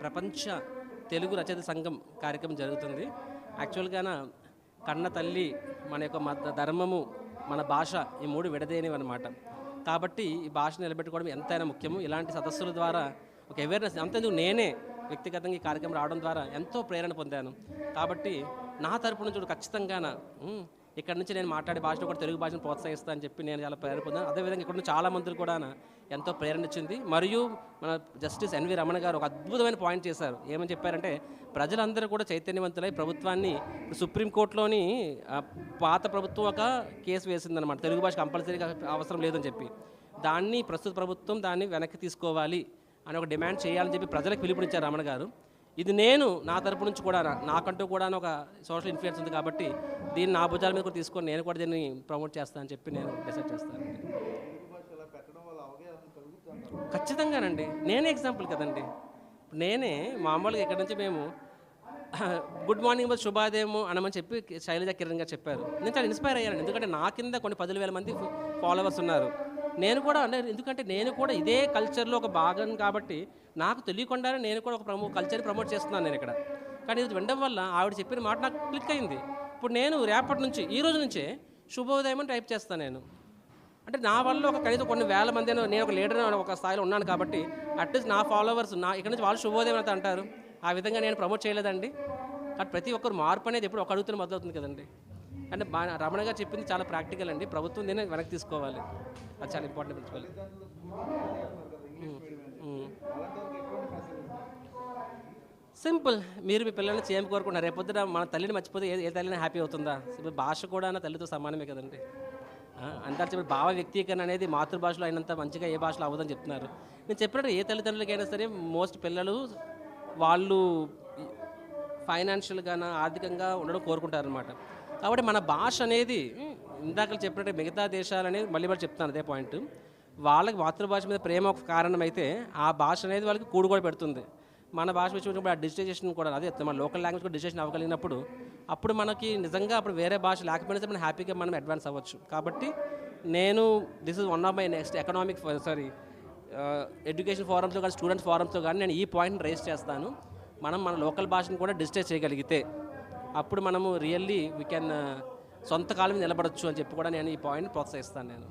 ప్రపంచ తెలుగు రచయిత సంఘం కార్యక్రమం జరుగుతుంది. యాక్చువల్గాన కన్న తల్లి మన యొక్క మత ధర్మము మన భాష ఈ మూడు విడదేనివి అనమాట కాబట్టి ఈ భాష నిలబెట్టుకోవడం ఎంతైనా ముఖ్యము. ఇలాంటి సదస్సుల ద్వారా ఒక అవేర్నెస్ అంతేందుకు నేనే వ్యక్తిగతంగా ఈ కార్యక్రమం రావడం ద్వారా ఎంతో ప్రేరణ పొందాను. కాబట్టి నా తరపు నుంచి కూడా ఖచ్చితంగాన ఇక్కడ నుంచి నేను మాట్లాడే భాషలో కూడా తెలుగు భాషను ప్రోత్సహిస్తా అని చెప్పి నేను చాలా ప్రేరణ పొందాను. అదేవిధంగా ఇక్కడ చాలా మందికి కూడా ఎంతో ప్రేరణ ఇచ్చింది. మరియు మన జస్టిస్ ఎన్వి రమణ గారు ఒక అద్భుతమైన పాయింట్ చేశారు. ఏమని చెప్పారంటే ప్రజలందరూ కూడా చైతన్యవంతులై ప్రభుత్వాన్ని సుప్రీంకోర్టులోని పాత ప్రభుత్వం ఒక కేసు వేసిందనమాట తెలుగు భాష కంపల్సరీగా అవసరం లేదని చెప్పి. దాన్ని ప్రస్తుత ప్రభుత్వం దాన్ని వెనక్కి తీసుకోవాలి అని ఒక డిమాండ్ చేయాలని చెప్పి ప్రజలకు పిలుపునిచ్చారు రమణ గారు. ఇది నేను నా తరపు నుంచి కూడా నాకంటూ కూడా ఒక సోషల్ ఇన్ఫ్లుయెన్స్ ఉంది కాబట్టి దీన్ని నా భుజాల మీద కూడా తీసుకొని నేను కూడా దీన్ని ప్రమోట్ చేస్తానని చెప్పి నేను డిసైడ్ చేస్తాను. ఖచ్చితంగానండి. నేనే ఎగ్జాంపుల్ కదండి. నేనే మామూలుగా ఇక్కడ నుంచి మేము గుడ్ మార్నింగ్ బస్ శుభాదేమో అనమని చెప్పి శైలజ కిరణ్ గారు చెప్పారు. నేను చాలా ఇన్స్పైర్ అయ్యాను ఎందుకంటే నా కింద కొన్ని పదుల వేల మంది ఫాలోవర్స్ ఉన్నారు. నేను కూడా అంటే ఎందుకంటే నేను కూడా ఇదే కల్చర్లో ఒక భాగం కాబట్టి నాకు తెలియకుండానే నేను కూడా ఒక ప్రమో కల్చర్ ప్రమోట్ చేస్తున్నాను నేను ఇక్కడ. కానీ ఇది వినడం వల్ల ఆవిడ చెప్పిన మాట నాకు క్లిక్ అయింది. ఇప్పుడు నేను రేపటి నుంచి ఈ రోజు నుంచే శుభోదయం అని టైప్ చేస్తాను నేను. అంటే నా వల్ల ఒక కనీసం కొన్ని వేల మంది నేను ఒక లీడర్ ఒక స్థాయిలో ఉన్నాను కాబట్టి అట్లీస్ట్ నా ఫాలోవర్స్ నా ఇక్కడ నుంచి వాళ్ళు శుభోదయం అంత అంటారు. ఆ విధంగా నేను ప్రమోట్ చేయలేదండి. కాబట్టి ప్రతి ఒక్కరు మార్పు అనేది ఎప్పుడు ఒక అడుగుతున్న మొదలవుతుంది కదండి. అంటే బాగా రమణ గారు చెప్పింది చాలా ప్రాక్టికల్ అండి. ప్రభుత్వం దీన్ని వెనక్కి తీసుకోవాలి. అది చాలా ఇంపార్టెంట్ ప్రిన్సిపల్ సింపుల్. మీరు మీ పిల్లల్ని చేయం కోరుకున్నారు రేపొద్దున మన తల్లిని మర్చిపోతే ఏ ఏ తల్లిని హ్యాపీ అవుతుందా? ఇప్పుడు భాష కూడా నా తల్లితో సమానమే కదండి. అంతా అంటారు చెప్పి భావ వ్యక్తీకరణ అనేది మాతృభాషలో అయినంత మంచిగా ఏ భాషలో అవ్వదని చెప్తున్నారు. నేను చెప్పినట్టు ఏ తల్లిదండ్రులకైనా సరే మోస్ట్ పిల్లలు వాళ్ళు ఫైనాన్షియల్గాన ఆర్థికంగా ఉండడం కోరుకుంటారనమాట కాబట్టి మన భాష అనేది ఇందాక చెప్పినట్టు మిగతా దేశాలనేది మళ్ళీ మళ్ళీ చెప్తాను అదే పాయింట్. వాళ్ళకి మాతృభాష మీద ప్రేమ ఒక కారణం అయితే ఆ భాష అనేది వాళ్ళకి కూడు కూడా పెడుతుంది. మన భాష వచ్చినప్పుడు ఆ డిజిటైజేషన్ కూడా అదే మన లోకల్ లాంగ్వేజ్ కూడా డిజిటేషన్ అవ్వగలిగినప్పుడు అప్పుడు మనకి నిజంగా అప్పుడు వేరే భాష లేకపోయినా మనం హ్యాపీగా మనం అడ్వాన్స్ అవ్వచ్చు. కాబట్టి నేను this is one of my next economic sorry education ఫారమ్స్లో కానీ స్టూడెంట్స్ ఫారమ్స్లో కానీ నేను ఈ పాయింట్ని రేస్ చేస్తాను. మనం మన లోకల్ భాషను కూడా డిజిటైజ్ చేయగలిగితే అప్పుడు మనము రియల్లీ వీ కెన్ సొంత కాలం మీద నిలబడొచ్చు అని చెప్పి కూడా నేను ఈ పాయింట్ ప్రోత్సహిస్తాను నేను.